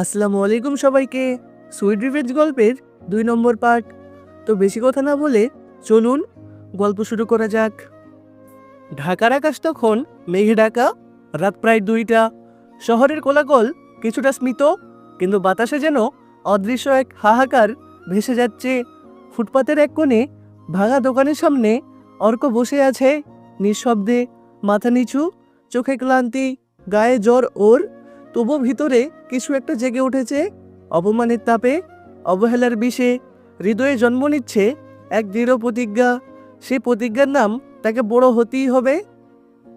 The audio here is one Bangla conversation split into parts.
আসসালামু আলাইকুম সবাইকে। সুইট রিভেজ গল্পের দুই নম্বর পার্ট। তো বেশি কথা না বলে চলুন গল্প শুরু করা যাক। ঢাকার আকাশ তখন মেঘে ঢাকা, রাত প্রায় দুইটা। শহরের কোলাকল কিছুটা স্মিত, কিন্তু বাতাসে যেন অদৃশ্য এক হাহাকার ভেসে যাচ্ছে। ফুটপাতের এক কোণে ভাঙা দোকানের সামনে অর্ক বসে আছে নিঃশব্দে, মাথা নিচু, চোখে ক্লান্তি, গায়ে জ্বর ওর। তবু ভিতরে কিছু একটা জেগে উঠেছে। অপমানের তাপে, অবহেলার বিষে, হৃদয়ে জন্ম নিচ্ছে এক দৃঢ় প্রতিজ্ঞা। সেই প্রতিজ্ঞার নাম তাকে বড় হতেই হবে।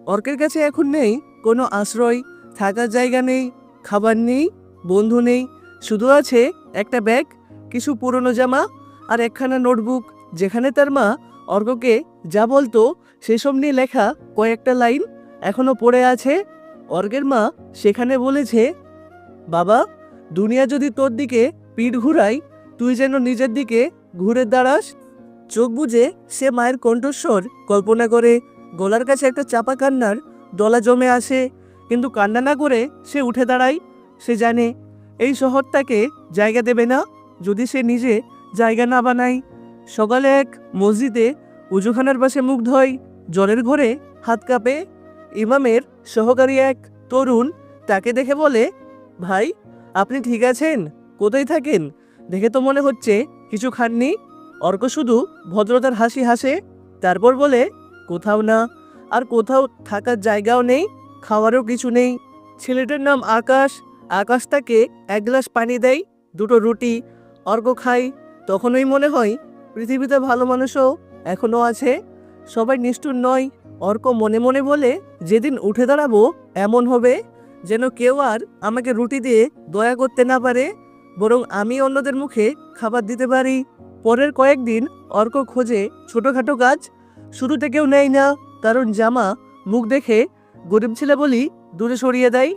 অর্কের কাছে এখন নেই কোনো আশ্রয়, থাকার জায়গা নেই, খাবার নেই, বন্ধু নেই, শুধু আছে একটা ব্যাগ, কিছু পুরনো জামা আর একখানা নোটবুক, যেখানে তার মা অর্ককে যা বলতো সেসব নিয়ে লেখা কয়েকটা লাইন এখনও পড়ে আছে অর্গের মা সেখানে বলেছে, বাবা, দুনিয়া যদি তোর দিকে পিঠ ঘুরাই তুই যেন নিজের দিকে ঘুরে দাঁড়াস। চোখ বুজে সে মায়ের কণ্ঠস্বর কল্পনা করে, গলার কাছে একটা চাপা কান্নার দলা জমে আসে, কিন্তু কান্না না করে সে উঠে দাঁড়ায়। সে জানে এই শহর তাকে জায়গা দেবে না, যদি সে নিজে জায়গা না বানায়। সকালে এক মসজিদে উজুখানার পাশে মুখ ধয় জলের ঘরে হাত কাঁপে। ইমামের সহকারী এক তরুণ তাকে দেখে বলে, ভাই, আপনি ঠিক আছেন? কোথায় থাকেন? দেখে তো মনে হচ্ছে কিছু খাননি। অর্ক শুধু ভদ্রতার হাসি হাসে। তারপর বলে, কোথাও না, আর কোথাও থাকার জায়গাও নেই, খাওয়ারও কিছু নেই। ছেলেটার নাম আকাশ। আকাশ তাকে এক গ্লাস পানি দেয়, দুটো রুটি, অর্ক খাই তখনই মনে হয় পৃথিবীতে ভালো মানুষও এখনও আছে। সবাই নিষ্ঠুর নয় অর্ক মনে মনে বলে, যেদিন উঠে দাঁড়াবো, এমন হবে যেন কেউ আর আমাকে রুটি দিয়ে দয়া করতে না পারে, বরং আমি অন্যদের মুখে খাবার দিতে পারি। পরের কয়েকদিন অর্ক খোঁজে ছোটোখাটো কাজ শুরুতে কেউ নেয় না, কারণ জামা মুখ দেখে গরিব ছেলে বলি দূরে সরিয়ে দেয়।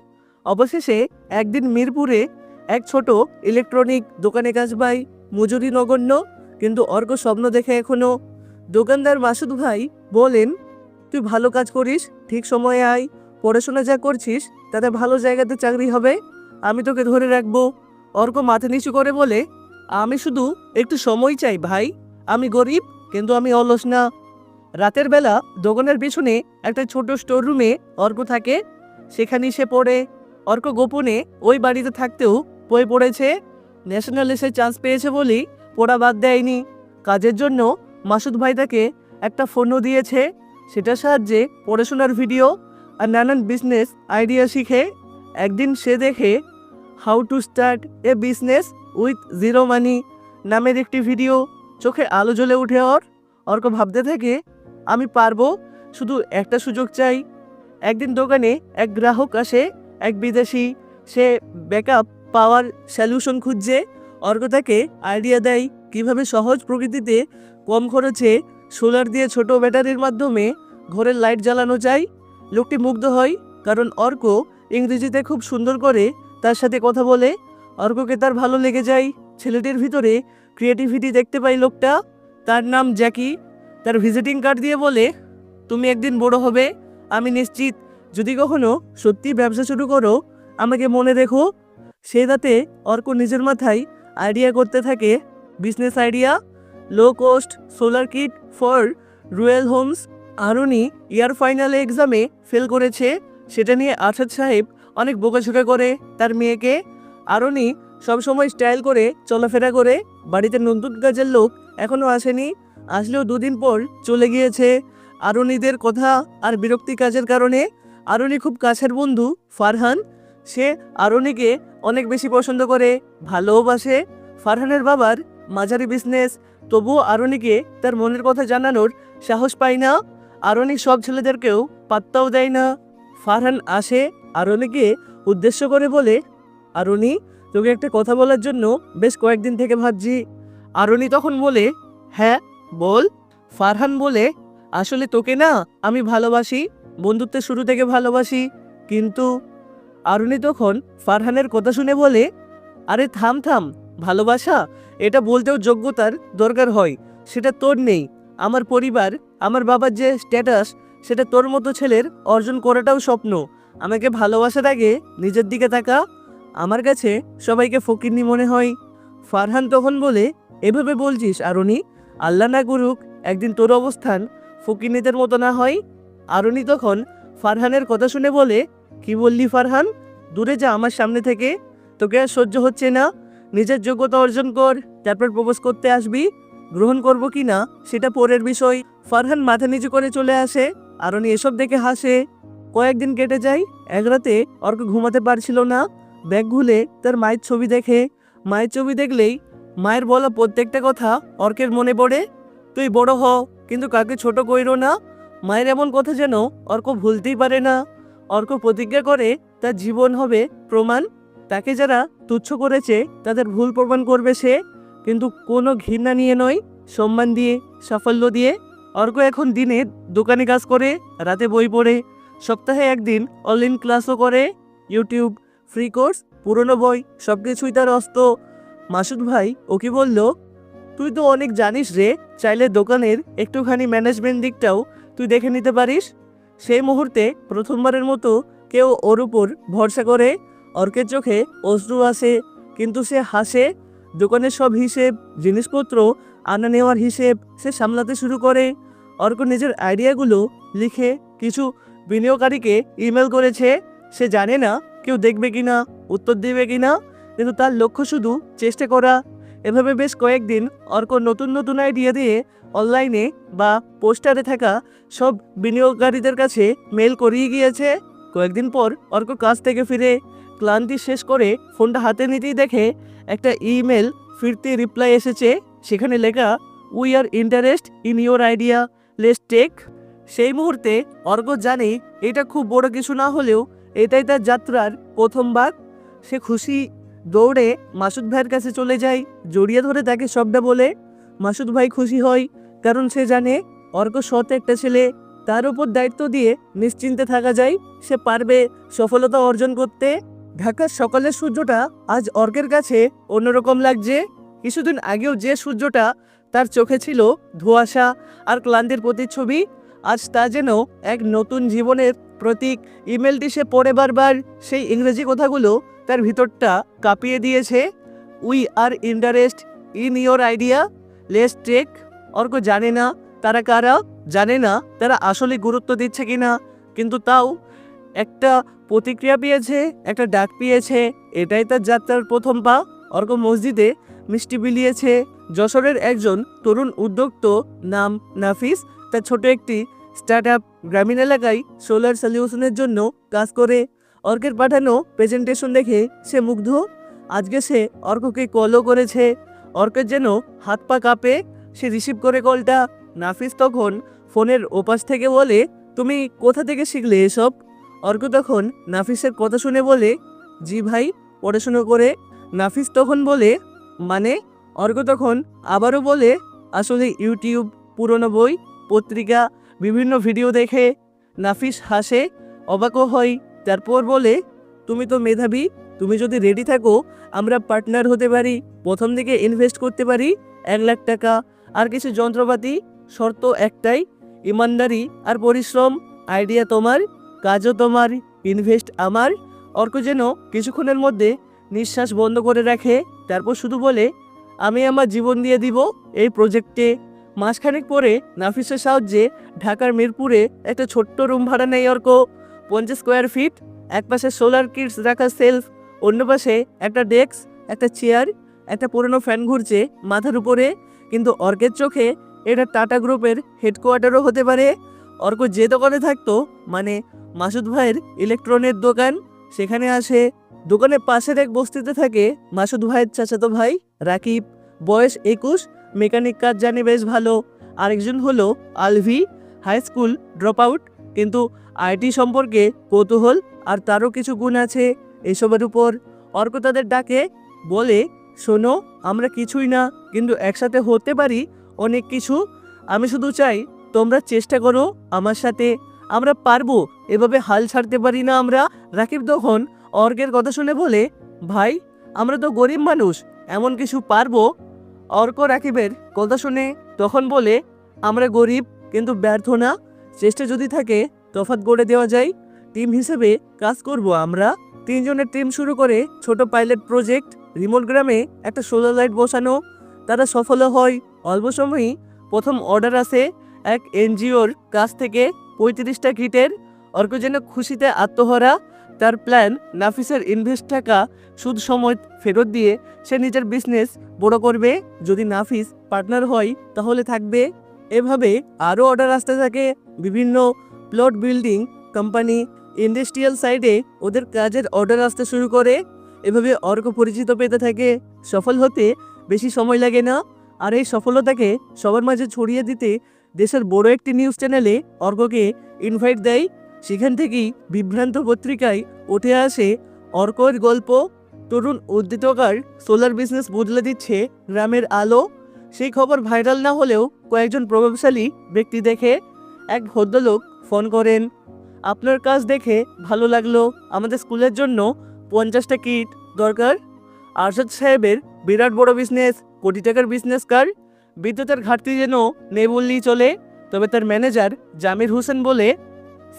অবশেষে একদিন মিরপুরে এক ছোট ইলেকট্রনিক দোকানে কাজ পাই মজুরি নগণ্য, কিন্তু অর্ক স্বপ্ন দেখে এখনও দোকানদার মাসুদ ভাই বলেন তুই ভালো কাজ করিস, ঠিক সময়ে আয়, পড়াশোনা যা করছিস, তাতে ভালো জায়গাতে চাকরি হবে, আমি তোকে ধরে রাখব। অর্ক মাথা নিচু করে বলে, আমি শুধু একটু সময় চাই ভাই, আমি গরিব, কিন্তু আমি অলস না। রাতের বেলা দোকানের পিছনে একটা ছোট স্টোর রুমে অর্ক থাকে, সেখানে সে পড়ে। অর্ক গোপনে ওই বাড়িতে থাকতেও বই পড়েছে। ন্যাশনাল এসে চান্স পেয়েছে বলেই পড়া বাদ দেয়নি। কাজের জন্য মাসুদ ভাই তাকে একটা ফোনও দিয়েছে। সেটার সাহায্যে পড়াশোনার ভিডিও আর নানান বিজনেস আইডিয়া শিখে একদিন সে দেখে how to start a business with zero money নামের একটি ভিডিও চোখে আলো জ্বলে উঠে ওর। অর্ক ভাবতে থাকে, আমি পারব, শুধু একটা সুযোগ চাই। একদিন দোকানে এক গ্রাহক আসে, এক বিদেশি, সে ব্যাকআপ পাওয়ার সলিউশন খুঁজছে। অর্ক তাকে আইডিয়া দেয়, কীভাবে সহজ প্রকৃতিতে কম খরচে সোলার দিয়ে ছোট ব্যাটারির মাধ্যমে ঘরের লাইট জ্বালানো যায়। লোকটি মুগ্ধ হয়, কারণ অর্ক ইংরেজিতে খুব সুন্দর করে তার সাথে কথা বলে। অর্ককে তার ভালো লেগে যায়। ছেলেটির ভিতরে ক্রিয়েটিভিটি দেখতে পাই লোকটা। তার নাম জ্যাকি। তার ভিজিটিং কার্ড দিয়ে বলে, তুমি একদিন বড় হবে, আমি নিশ্চিত। যদি কখনো সত্যি ব্যবসা শুরু করো, আমাকে মনে রেখো। সে রাতে অর্ক নিজের মাথায় আইডিয়া করতে থাকে business idea low cost solar kit for rural homes Aruni year ফাইনালে এক্সামে ফেল করেছে। সেটা নিয়ে আসাদ সাহেব অনেক বোকাঝোকা করে তার মেয়েকে। আরুনি সবসময় স্টাইল করে, চলাফেরা করে। বাড়িতে নতুন কাজের লোক এখনও আসেনি। আসলেও দুদিন পর চলে গিয়েছে। আরুনিদের কথা আর বিরক্তি কাজের কারণে আরুনি খুব কাছের বন্ধু ফারহান। সে আরুনিকে অনেক বেশি পছন্দ করে ভালোবাসে ফারহানের বাবার মাঝারি বিজনেস তবুও আরুনিকে তার মনের কথা জানানোর সাহস পায় না। আরনি সব ছেলেদেরকেও পাত্তাও দেয় না। ফারহান আসে আরনিকে উদ্দেশ্য করে বলে আরনি তোকে একটা কথা বলার জন্য বেশ কয়েকদিন থেকে ভাবছি। আরনি তখন বলে হ্যাঁ বল। ফারহান বলে, আসলে তোকে না আমি ভালোবাসি বন্ধুত্বের শুরু থেকে ভালোবাসি, কিন্তু আরনি তখন ফারহানের কথা শুনে বলে, আরে থাম থাম, ভালোবাসা এটা বলতেও যোগ্যতার দরকার হয়, সেটা তোর নেই। আমার পরিবার, আমার বাবার যে স্ট্যাটাস সেটা তোর মতো ছেলের অর্জন করাটাও স্বপ্ন। আমাকে ভালোবাসার আগে নিজের দিকে তাকা, আমার কাছে সবাইকে ফকিরনি মনে হয়। ফারহান তখন বলে, এভাবে বলছিস, আরনি? আল্লাহ না করুক, একদিন তোর অবস্থান ফকিরনিদের মতো না হয়। আরনি তখন ফারহানের কথা শুনে বলে, কি বললি ফারহান? দূরে যা আমার সামনে থেকে, তোকে আর সহ্য হচ্ছে না। নিজের যোগ্যতা অর্জন কর, তারপর প্রপোজ করতে আসবি। গ্রহণ করব কি না, সেটা পরের বিষয়। ফারহান মাথা নিচু করে চলে আসে, আরনি এসব দেখে হাসে। কয়েকদিন কেটে যায়, এক রাতে অর্ক ঘুমাতে পারছিল না। ব্যাগ খুলে তার মায়ের ছবি দেখে। মায়ের ছবি দেখলেই মায়ের বলা প্রত্যেকটা কথা অর্কের মনে পড়ে। তুই বড় হ, কিন্তু কাকে ছোট কইরো না। মায়ের এমন কথা যেন অর্ক ভুলতেই পারে না। অর্ক প্রতিজ্ঞা করে, তার জীবন হবে প্রমাণ তাকে যারা তুচ্ছ করেছে, তাদের ভুল প্রমাণ করবে সে। কিন্তু কোনো ঘৃণা নিয়ে নয়, সম্মান দিয়ে, সাফল্য দিয়ে। অর্ক এখন দিনে দোকানে কাজ করে, রাতে বই পড়ে। সপ্তাহে একদিন অনলাইন ক্লাসও করে ইউটিউব ফ্রি কোর্স পুরনো বই সব কিছুই তার অস্ত। মাসুদ ভাই ওকে বলল, তুই তো অনেক জানিস রে, চাইলে দোকানের একটুখানি ম্যানেজমেন্ট দিকটাও তুই দেখে নিতে পারিস। সেই মুহূর্তে প্রথমবারের মতো কেউ ওর উপর ভরসা করে অর্কের চোখে অশ্রু আসে, কিন্তু সে হাসে। দোকানের সব হিসেব, জিনিসপত্র আনা নেওয়ার হিসেব সে সামলাতে শুরু করে। অর্ক নিজের আইডিয়াগুলো লিখে কিছু বিনিয়োগকারীকে ইমেল করেছে। সে জানে না কেউ দেখবে কিনা, উত্তর দেবে কি না কিন্তু তার লক্ষ্য শুধু চেষ্টা করা। এভাবে বেশ কয়েকদিন অর্ক নতুন নতুন আইডিয়া দিয়ে অনলাইনে বা পোস্টারে থাকা সব বিনিয়োগকারীদের কাছে মেল করিয়ে গিয়েছে। কয়েকদিন পর অর্ক কাজ থেকে ফিরে ক্লান্তি শেষ করে ফোনটা হাতে নিতেই দেখে একটা ইমেল ফিরতে রিপ্লাই এসেছে। সেখানে লেখা we are interest in your idea let's talk সেই মুহূর্তে অর্ক জানে এটা খুব বড় কিছু না হলেও এটাই তার যাত্রার প্রথম প্রথমবার সে খুশি দৌড়ে মাসুদ ভাইয়ের কাছে চলে যায়, জড়িয়ে ধরে তাকে সবটা বলে, মাসুদ ভাই খুশি হয়, কারণ সে জানে অর্ক সৎ একটা ছেলে তার উপর দায়িত্ব দিয়ে নিশ্চিন্তে থাকা যায়। সে পারবে সফলতা অর্জন করতে। ঢাকার সকালের সূর্যটা আজ অর্কের কাছে অন্যরকম লাগছে। কিছুদিন আগেও যে সূর্যটা তার চোখে ছিল ধোঁয়াশা আর ক্লান্তির প্রতিচ্ছবি, আজ তা যেন এক নতুন জীবনের প্রতীক। ইমেলটি সে পড়ে বারবার সেই ইংরেজি কথাগুলো তার ভিতরটা কাঁপিয়ে দিয়েছে। We are interest in your idea let's talk. Arko জানে না তারা কারা। জানে না তারা আসলে গুরুত্ব দিচ্ছে কি না কিন্তু তাও একটা প্রতিক্রিয়া পেয়েছে, একটা ডাক পেয়েছে, এটাই তার যাত্রার প্রথম পা। অর্ক মসজিদে মিষ্টি বিলিয়েছে। যশোরের একজন তরুণ উদ্যোক্ত নাম নাফিস তার ছোট একটি স্টার্ট আপ গ্রামীণ এলাকায় সোলার সলিউশনের জন্য কাজ করে। অর্কের পাঠানো প্রেজেন্টেশন দেখে সে মুগ্ধ। আজকে সে অর্ককে কলও করেছে। অর্কের যেন হাত পা কাঁপে, সে রিসিভ করে কলটা নাফিস তখন ফোনের ওপাশ থেকে বলে, তুমি কোথা থেকে শিখলে এসব? অর্ক তখন নাফিসের কথা শুনে বলে, জি ভাই, পড়াশুনো করে। নাফিস তখন বলে মানে? অর্ক তখন আবারও বলে, আসলে ইউটিউব, পুরনো বই, পত্রিকা, বিভিন্ন ভিডিও দেখে। নাফিস হাসে, অবাকও হয়, তারপর বলে, তুমি তো মেধাবী, তুমি যদি রেডি থাকো, আমরা পার্টনার হতে পারি, প্রথম দিকে ইনভেস্ট করতে পারি, এক লাখ টাকা, আর কিছু যন্ত্রপাতি শর্ত একটাই, ইমানদারি আর পরিশ্রম আইডিয়া তোমার, কাজও তোমার ইনভেস্ট আমার। অর্ক যেন কিছুক্ষণের মধ্যে নিঃশ্বাস বন্ধ করে রাখে, তারপর শুধু বলে, আমি আমার জীবন দিয়ে দিব এই প্রজেক্টে মাসখানেক পরে নাফিসের সাহায্যে ঢাকার মিরপুরে একটা ছোট্ট রুম ভাড়া নেয় অর্ক। পঞ্চাশ স্কোয়ার ফিট এক পাশে সোলার কিটস রাখা সেলফ অন্য পাশে একটা ডেস্ক একটা চেয়ার একটা পুরনো ফ্যান ঘুরছে মাথার উপরে। কিন্তু অর্কের চোখে এটা টাটা গ্রুপের হেডকোয়ার্টারও হতে পারে। অর্ক যে দোকানে থাকতো মানে মাসুদ ভাইয়ের ইলেকট্রনের দোকান, সেখানে আসে। দোকানের পাশের এক বস্তিতে থাকে মাসুদ ভাইয়ের চাচাতো ভাই, রাকিব। বয়স একুশ মেকানিক কাজ জানে বেশ ভালো। আরেকজন হলো Alvi high school drop out কিন্তু আইটি সম্পর্কে কৌতূহল আর তারও কিছু গুণ আছে এসবের উপর। অর্ক তাদের ডাকে, বলে, শোনো, আমরা কিছুই না, কিন্তু একসাথে হতে পারি অনেক কিছু। আমি শুধু চাই তোমরা চেষ্টা করো আমার সাথে। আমরা পারব, এভাবে হাল ছাড়তে পারি না আমরা। রাকিব তখন অর্কের কথা শুনে বলে, ভাই, আমরা তো গরিব মানুষ, এমন কিছু পারব? অর্ক রাকিবের কথা শুনে তখন বলে, আমরা গরিব কিন্তু ব্যর্থ না। চেষ্টা যদি থাকে, তফাৎ গড়ে দেওয়া যায়। টিম হিসেবে কাজ করব আমরা। তিনজনের টিম শুরু করে ছোট পাইলট প্রজেক্ট, রিমোট গ্রামে একটা সোলার লাইট বসানো। তারা সফল হয়। অল্প সময়ই প্রথম অর্ডার আসে এক এনজিওর কাছ থেকে পঁয়ত্রিশটা কিটের। অর্ক যেন খুশিতে আত্মহরা। তার প্ল্যান নাফিসের ইনভেস্ট টাকা সুদ সময় ফেরত দিয়ে সে নিজের বিজনেস বড় করবে। যদি নাফিস পার্টনার হয়, তাহলে থাকবে। এভাবে আরও অর্ডার আসতে থাকে। বিভিন্ন প্লট বিল্ডিং কোম্পানি ইন্ডাস্ট্রিয়াল সাইডে ওদের কাজের অর্ডার আসতে শুরু করে। এভাবে অর্ক পরিচিত পেতে থাকে। সফল হতে বেশি সময় লাগে না। আর এই সফলতাকে সবার মাঝে ছড়িয়ে দিতে দেশের বড় একটি নিউজ চ্যানেলে অর্ককে ইনভাইট দেয়। সেখান থেকেই বিভ্রান্ত পত্রিকায় উঠে আসে অর্কর গল্প। তরুণ উদ্যোক্তার সোলার বিজনেস বদলে দিচ্ছে গ্রামের আলো। সেই খবর ভাইরাল না হলেও কয়েকজন প্রভাবশালী ব্যক্তি দেখে এক ভদ্রলোক ফোন করেন, আপনার কাজ দেখে ভালো লাগল। আমাদের স্কুলের জন্য পঞ্চাশটা কিট দরকার। আরশাদ সাহেবের বিরাট বড় বিজনেস কোটি টাকার বিজনেস কার? বিদ্যুতের ঘাটতি যেন নেই বললেই চলে। তবে তার ম্যানেজার জামির হোসেন বলে,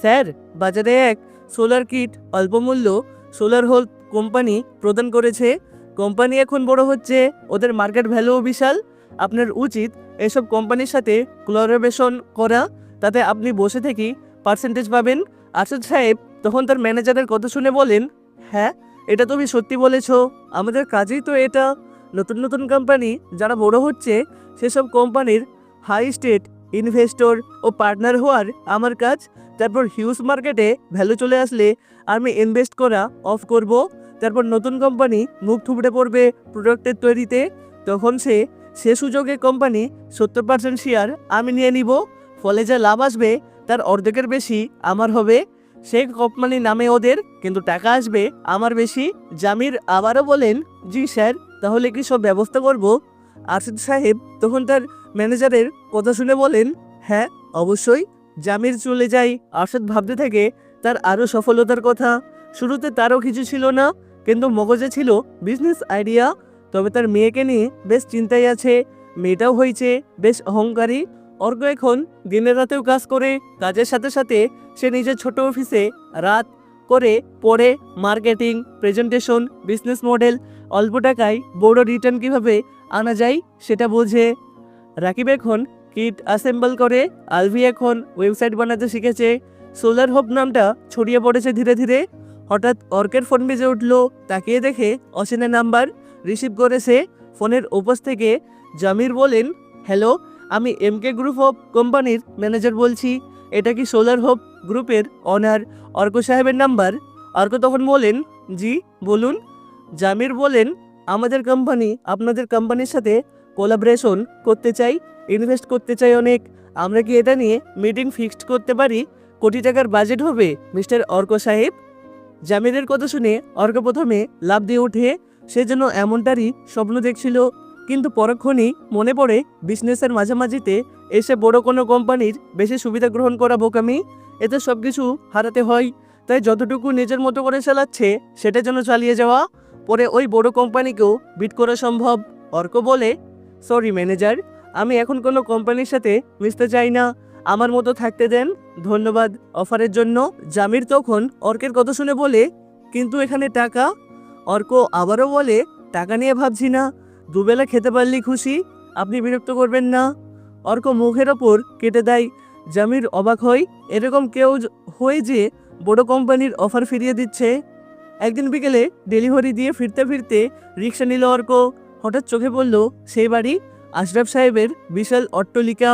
স্যার, বাজারে এক সোলার কিট অল্পমূল্য সোলার হোল কোম্পানি প্রদান করেছে। কোম্পানি এখন বড় হচ্ছে, ওদের মার্কেট ভ্যালুও বিশাল। আপনার উচিত এসব কোম্পানির সাথে কোলাবোরেশন করা। তাতে আপনি বসে থেকেই পার্সেন্টেজ পাবেন। আরশাদ সাহেব তখন তার ম্যানেজারের কথা শুনে বলেন হ্যাঁ এটা তুমি সত্যি বলেছ। আমাদের কাজেই তো এটা। নতুন নতুন কোম্পানি যারা বড় হচ্ছে, সেসব কোম্পানির হাই স্টেট ইনভেস্টর ও পার্টনার হওয়ার আমার কাজ। তারপর হিউজ মার্কেটে ভ্যালু চলে আসলে আমি ইনভেস্ট করা অফ করব। তারপর নতুন কোম্পানি মুখ থুবড়ে পড়বে প্রোডাক্টের তৈরিতে। তখন সে সে সুযোগে কোম্পানি সত্তর পার্সেন্ট শেয়ার আমি নিয়ে নিব। ফলে যা লাভ আসবে, তার অর্ধেকের বেশি আমার হবে। সেই কোম্পানি নামে ওদের, কিন্তু টাকা আসবে আমার বেশি। জামির আবারও বলেন, জি স্যার তাহলে কি সব ব্যবস্থা করব? আরশিদ সাহেব তখন তার ম্যানেজারের কথা শুনে বলেন হ্যাঁ অবশ্যই। জামির চলে যায়। আরশাদ ভাবতে থাকে তার আরও সফলতার কথা। শুরুতে তারও কিছু ছিল না, কিন্তু মগজে ছিল বিজনেস আইডিয়া তবে তার মেয়েকে নিয়ে বেশ চিন্তায় আছে। মেয়েটাও হয়েছে, বেশ অহংকারী। অর্ক এখন দিনের রাতেও কাজ করে, কাজের সাথে সাথে সে নিজের ছোট অফিসে রাত করে পড়ে মার্কেটিং প্রেজেন্টেশন বিজনেস মডেল অল্প টাকায় বড় রিটার্ন কীভাবে আনা যায় সেটা বোঝে। রাকিব এখন কিট অ্যাসেম্বল করে আলভি এখন ওয়েবসাইট বানাতে শিখেছে। সোলার হোপ নামটা ছড়িয়ে পড়েছে ধীরে ধীরে। হঠাৎ অর্কের ফোন বেজে উঠল, তাকিয়ে দেখে অচেনা নাম্বার রিসিভ করেছে। ফোনের ওপাশ থেকে জামির বলেন হ্যালো আমি এমকে গ্রুপ অফ কোম্পানির ম্যানেজার বলছি। এটা কি সোলার হোপ গ্রুপের অনার অর্ক সাহেবের নাম্বার। অর্ক তখন বলেন, জি, বলুন। জামির বলেন, আমাদের কোম্পানি আপনাদের কোম্পানির সাথে কোলাবরেশন করতে চাই ইনভেস্ট করতে চাই অনেক। আমরা কি এটা নিয়ে মিটিং ফিক্সড করতে পারি? কোটি টাকার বাজেট হবে, মিস্টার অর্ক সাহেব? জামিরের কথা শুনে অর্ক প্রথমে লাভ দিয়ে ওঠে সে যেন এমনটারই স্বপ্ন দেখছিল, কিন্তু পরক্ষণই মনে পড়ে বিজনেসের মাঝামাঝিতে এসে বড় কোনো কোম্পানির বেশি সুবিধা গ্রহণ করা বোকামি। এতে সব কিছু হারাতে হয়, তাই যতটুকু নিজের মতো করে চালাচ্ছে, সেটা যেন চালিয়ে যাওয়া। পরে ওই বড় কোম্পানিকেও বিট করা সম্ভব। অর্ক বলে সরি ম্যানেজার আমি এখন কোনো কোম্পানির সাথে মিশতে চাই না। আমার মতো থাকতে দেন, ধন্যবাদ অফারের জন্য। জামির তখন অর্কের কথা শুনে বলে, কিন্তু এখানে টাকা? অর্ক আবারও বলে, টাকা নিয়ে ভাবছি না। দুবেলা খেতে পারলি খুশি, আপনি বিরক্ত করবেন না। অর্ক মুখের ওপর কেটে দেয়। জামির অবাক হয়, এরকম কেউ হয় যে বড় কোম্পানির অফার ফিরিয়ে দিচ্ছে। একদিন বিকেলে ডেলিভারি দিয়ে ফিরতে ফিরতে রিক্সা নিল অর্ক। হঠাৎ চোখে পড়ল সেই বাড়ি। আশরাফ সাহেবের বিশাল অট্টলিকা।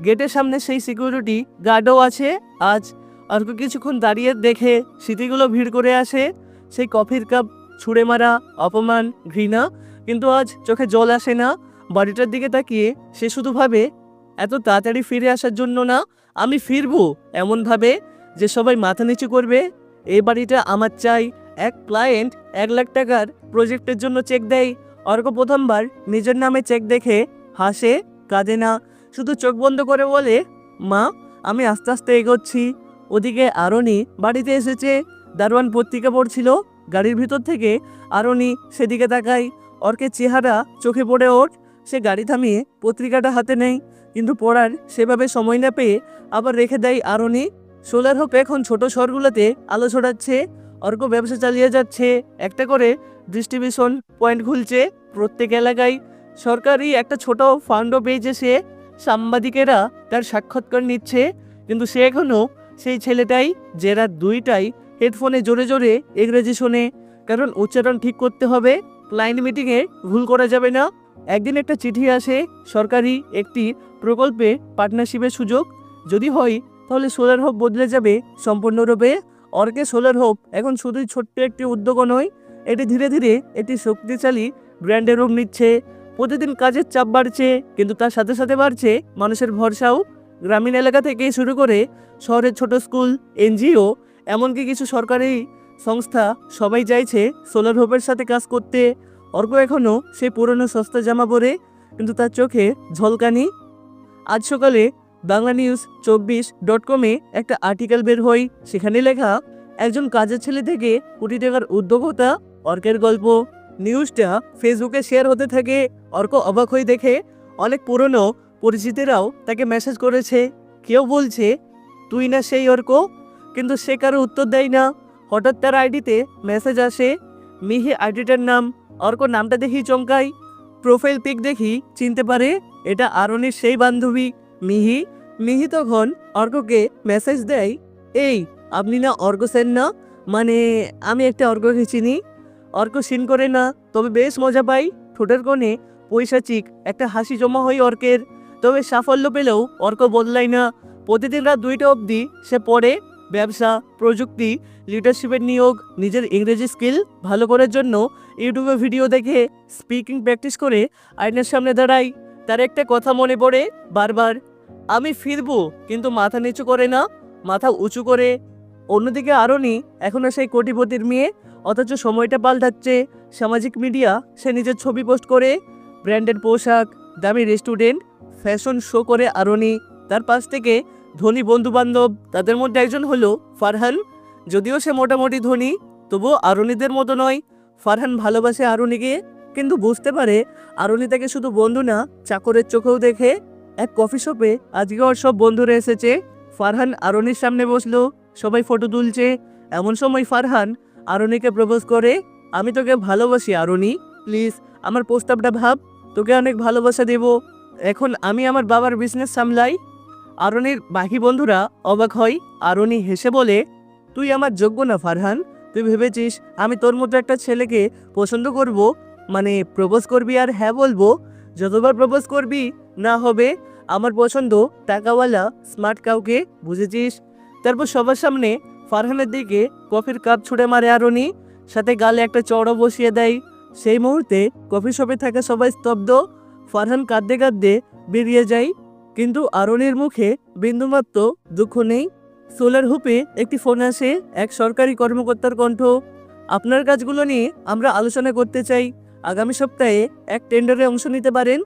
গেটের সামনে সেই সিকিউরিটি গার্ডও আছে। আজ অর্ক কিছুক্ষণ দাঁড়িয়ে দেখে স্মৃতিগুলো ভিড় করে আসে। সেই কফির কাপ, ছুঁড়ে মারা, অপমান, ঘৃণা। কিন্তু আজ চোখে জল আসে না। বাড়িটার দিকে তাকিয়ে সে শুধু ভাবে, এত তাড়াতাড়ি ফিরে আসার জন্য না, আমি ফিরবো এমনভাবে যে সবাই মাথা নিচু করবে। এই বাড়িটা আমার চাই এক ক্লায়েন্ট এক লাখ টাকার প্রজেক্টের জন্য চেক দেয়। অর্ক প্রথমবার নিজের নামে চেক দেখে হাসে, কাঁদে না। শুধু চোখ বন্ধ করে বলে, মা, আমি আস্তে আস্তে এগোচ্ছি। ওদিকে আরনি বাড়িতে এসেছে। দারোয়ান পত্রিকা পড়ছিল। গাড়ির ভিতর থেকে আরনি সেদিকে তাকায়। অর্কের চেহারা চোখে পড়ে ওঠ সে গাড়ি থামিয়ে পত্রিকাটা হাতে নেয়। কিন্তু পড়ার সেভাবে সময় না পেয়ে আবার রেখে দেয় আরনি। সোলার হোপ এখন ছোট শহরগুলোতে আলো ছড়াচ্ছে। অর্ক ব্যবসা চালিয়ে যাচ্ছে। একটা করে ডিস্ট্রিবিউশন পয়েন্ট খুলছে প্রত্যেক এলাকায়। সরকারি একটা ছোট ফান্ডও পেয়েছে সে। সাংবাদিকেরা তার সাক্ষাৎকার নিচ্ছে। কিন্তু সে এখনও সেই ছেলেটাই যে রাত দুইটাই হেডফোনে জোরে জোরে ইংরেজি শোনে। কারণ উচ্চারণ ঠিক করতে হবে ক্লায়েন্ট মিটিংয়ে ভুল করা যাবে না। একদিন একটা চিঠি আসে, সরকারি একটি প্রকল্পে পার্টনারশিপের সুযোগ। যদি হয়, তাহলে সোলার হোপ বদলে যাবে সম্পূর্ণরূপে। অর্কে সোলার হোপ, এখন শুধুই ছোট্ট একটি উদ্যোগও নয়, এটি ধীরে ধীরে একটি শক্তিশালী ব্র্যান্ডের রূপ নিচ্ছে। প্রতিদিন কাজের চাপ বাড়ছে, কিন্তু তার সাথে সাথে বাড়ছে মানুষের ভরসাও। গ্রামীণ এলাকা থেকে শুরু করে শহরের ছোট স্কুল, এনজিও, এমনকি কিছু সরকারি সংস্থা, সবাই চাইছে সোলার হোপের সাথে কাজ করতে। অর্ক এখনও সেই পুরনো সস্তা জামা পরে, কিন্তু তার চোখে ঝলকানি। আজ সকালে বাংলা নিউজ চব্বিশ ডট কমে একটা আর্টিকেল বের হয় সেখানে লেখা, একজন কাজের ছেলে থেকে কোটি টাকার উদ্যোগতা অর্কের গল্প। নিউজটা ফেসবুকে শেয়ার হতে থাকে। অর্ক অবাক হয়ে দেখে, অনেক পুরনো পরিচিতরাও তাকে মেসেজ করেছে। কেউ বলছে, তুই না সেই অর্ক? কিন্তু সে কারও উত্তর দেয় না। হঠাৎ তার আইডিতে মেসেজ আসে, মিহি আইডিটার নাম। অর্ক নামটা দেখি চমকাই প্রোফাইল পিক দেখি, চিনতে পারে এটা আরনির সেই বান্ধবী। মিহি মিহি তখন অর্ককে মেসেজ দেয়, এই, আপনি না অর্ক সেন না? মানে আমি একটা অর্ককে চিনি। অর্ক সিন করে না, তবে বেশ মজা পাই। ঠোঁটের কোণে পৈশাচিক একটা হাসি জমা হয় অর্কের। তবে সাফল্য পেলেও অর্ক বদলায় না। প্রতিদিন রাত দুইটা অবধি সে পড়ে। ব্যবসা, প্রযুক্তি লিডারশিপের নিয়োগ, নিজের ইংরেজি স্কিল ভালো করার জন্য ইউটিউবে ভিডিও দেখে স্পিকিং প্র্যাকটিস করে আয়নার সামনে দাঁড়াই তার একটা কথা মনে পড়ে বারবার আমি ফিরবো, কিন্তু মাথা নিচু করে না, মাথা উঁচু করে। অন্যদিকে আরও নি এখনও সেই কোটিপতির মেয়ে, অথচ সময়টা পাল্টাচ্ছে। সামাজিক মিডিয়া, সে নিজের ছবি পোস্ট করে। ব্র্যান্ডেড পোশাক, দামি রেস্টুরেন্ট, ফ্যাশন শো করে আরনি তার পাশ থেকে ধনী বন্ধু বান্ধব তাদের মধ্যে একজন হলো ফারহান। যদিও সে মোটামুটি ধনী, তবুও আরনিদের মতো নয়। ফারহান ভালোবাসে আরনিকে কিন্তু বুঝতে পারে আরনি তাকে শুধু বন্ধু না, চাকরের চোখেও দেখে। এক কফি শপে আজকে ওর সব বন্ধুরা এসেছে। ফারহান আরনির সামনে বসল, সবাই ফটো তুলছে। এমন সময় ফারহান আরনিকে প্রপোজ করে, আমি তোকে ভালোবাসি আরনি প্লিজ আমার প্রস্তাবটা ভাব, তোকে অনেক ভালোবাসা দেব। এখন আমি আমার বাবার বিজনেস সামলাই। আরনির বাকি বন্ধুরা অবাক হয়। আরনি হেসে বলে, তুই আমার যোগ্য না ফারহান, তুই ভেবেছিস আমি তোর মতো একটা ছেলেকে পছন্দ করব? মানে প্রপোজ করবি আর হ্যাঁ বলব? যতবার প্রপোজ করবি, না হবে আমার পছন্দ টাকাওয়ালা স্মার্ট কাউকে, বুঝেছিস? তারপর সবার সামনে ফারহানের দিকে কফির কাপ ছুঁড়ে মারে আরনি, সাথে গালে একটা চড়ও বসিয়ে দেয়। সেই মুহূর্তে কফি শপে থাকা সবাই স্তব্ধ, ফারহান কাঁদতে কাঁদতে বেরিয়ে যায়। কিন্তু আরনির মুখে বিন্দুমাত্র দুঃখ নেই। সোলার হুপে একটি ফোন আসে, এক সরকারি কর্মকর্তার কণ্ঠ, আপনার কাজগুলো নিয়ে আমরা আলোচনা করতে চাই। আগামী সপ্তাহে এক টেন্ডারে অংশ নিতে পারেন?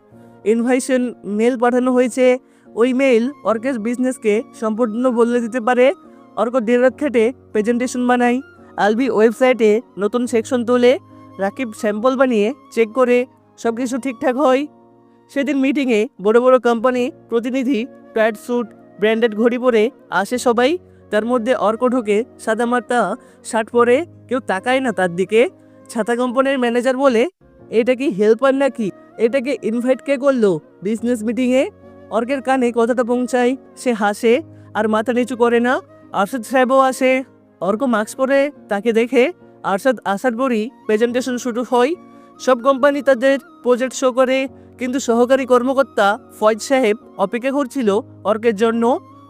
ইনভাইশন মেল পাঠানো হয়েছে। ওই মেল অর্কের বিজনেসকে সম্পূর্ণ বদলে দিতে পারে। অর্ক দেড় খেটে প্রেজেন্টেশন বানাই আলবি ওয়েবসাইটে নতুন সেকশন তোলে। রাকিব স্যাম্পল বানিয়ে চেক করে। সব কিছু ঠিকঠাক হয়। সেদিন মিটিংয়ে বড় বড় কোম্পানি প্রতিনিধি প্যাড স্যুট ব্র্যান্ডেড ঘড়ি পরে আসে সবাই। তার মধ্যে অর্ক ঢোকে সাদামাটা শার্ট পরে। কেউ তাকায় না তার দিকে। ছাতা কোম্পানির ম্যানেজার বলে, এটা কি হেল্পার নাকি? এটাকে ইনভাইট কে করল? বিজনেস মিটিংয়ে অর্কের কানে কথাটা পৌঁছায়, সে হাসে, আর মাথা নিচু করে না, আরশাদ সাহেবও আসে। অর্ক মাস্ক পরে তাকে দেখে, আরশাদ আসার পরই প্রেজেন্টেশন শুরু হয়। সব কোম্পানি তাদের প্রজেক্ট শো করে, কিন্তু সহকারী কর্মকর্তা ফয়েজ সাহেব অপেক্ষা করছিল অর্কের জন্য।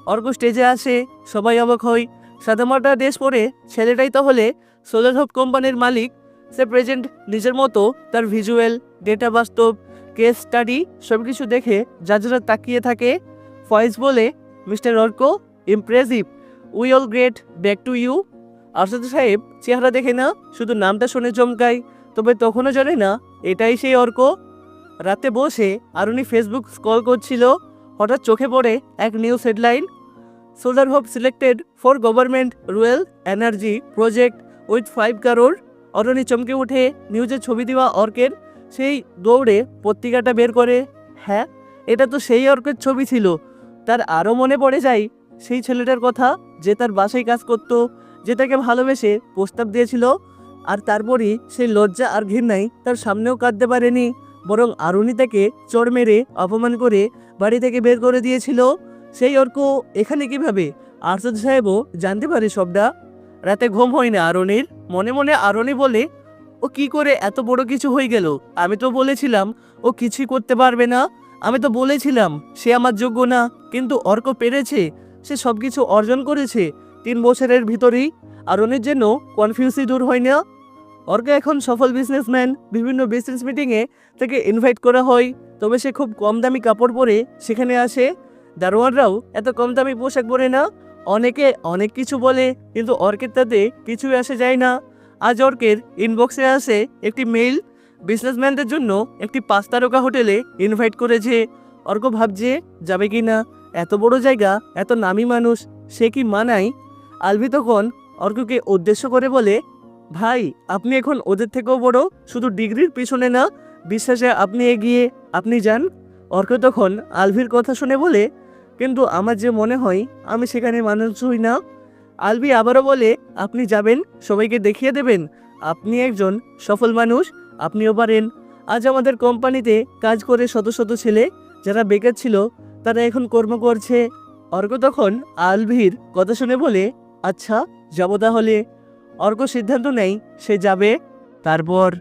অর্ক স্টেজে আসে, সবাই অবাক হয়। সাদামাটা ড্রেস পরে, ছেলেটাই তাহলে সোলার হোপ কোম্পানির মালিক সে প্রেজেন্ট নিজের মতো তার ভিজুয়াল ডেটা বাস্তব কেস স্টাডি সব কিছু দেখে যাজরা তাকিয়ে থাকে। ফয়েজ বলে mister Arko impressive we all great back to you Arshad Saheb চেহারা দেখে না, শুধু নামটা শুনে চমকায়, তবে তখনও জানে না, এটাই সেই অর্ক? রাতে বসে আর উনি ফেসবুক স্কল করছিল, হঠাৎ চোখে পড়ে এক news headline Solar Hope selected for government rural energy project with five crore Aroni চমকে উঠে নিউজে ছবি দেওয়া অর্কের সেই দৌড়ে পত্রিকাটা বের করে। হ্যাঁ এটা তো সেই অর্কের ছবি ছিল। তার আরও মনে পড়ে যায় সেই ছেলেটার কথা যে তার বাসায় কাজ করত, যে তাকে ভালোবেসে প্রস্তাব দিয়েছিল। আর তারপরই সেই লজ্জা আর ঘৃণায় তার সামনেও কাঁদতে পারেনি, বরং আরুণী তাকে চড় মেরে অপমান করে বাড়ি থেকে বের করে দিয়েছিল। সেই অর্ক এখানে কীভাবে? আরশদ সাহেবও জানতে পারে সবটা। রাতে ঘুম হয় না আরনির। মনে মনে আরনি বলে, ও কি করে এত বড় কিছু হয়ে গেল? আমি তো বলেছিলাম, ও কিছুই করতে পারবে না। আমি তো বলেছিলাম, সে আমার যোগ্য না। কিন্তু অর্ক পেরেছে, সে সব কিছু অর্জন করেছে তিন বছরের ভিতরেই। আরণের জন্য কনফিউজই দূর হয় না। অর্ক এখন সফল বিজনেসম্যান বিভিন্ন বিজনেস মিটিংয়ে তাকে ইনভাইট করা হয়। তবে সে খুব কম দামি কাপড় পরে সেখানে আসে। দারোয়ানরাও এত কম দামি পোশাক পরে না। অনেকে অনেক কিছু বলে, কিন্তু অর্কের তাতে কিছুই আসে যায় না। আজ অর্কের ইনবক্সে আসে একটি মেইল বিজনেসম্যানদের জন্য একটি পাঁচ তারকা হোটেলে ইনভাইট করেছে। অর্ক ভাবছে, যাবে কি না? এত বড় জায়গা, এত নামি মানুষ, সে কি মানায়? আলভি তখন অর্ককে উদ্দেশ্য করে বলে, ভাই, আপনি এখন ওদের থেকেও বড়, শুধু ডিগ্রির পিছনে না, বিশ্বাসে আপনি এগিয়ে, আপনি যান। অর্ক তখন আলভির কথা শুনে বলে কিন্তু আমার যে মনে হয়, আমি সেখানে মানুষ হই না। আলবি আবারও বলে, আপনি যাবেন, সবাইকে দেখিয়ে দেবেন। আপনি একজন সফল মানুষ, আপনিও পারেন। আজ আমাদের কোম্পানিতে কাজ করে শত শত ছেলে, যারা বেকার ছিল, তারা এখন কর্ম করছে। অর্ক তখন আলভির কথা শুনে বলে আচ্ছা যাব তাহলে। অর্ক সিদ্ধান্ত নেয়, সে যাবে। তারপর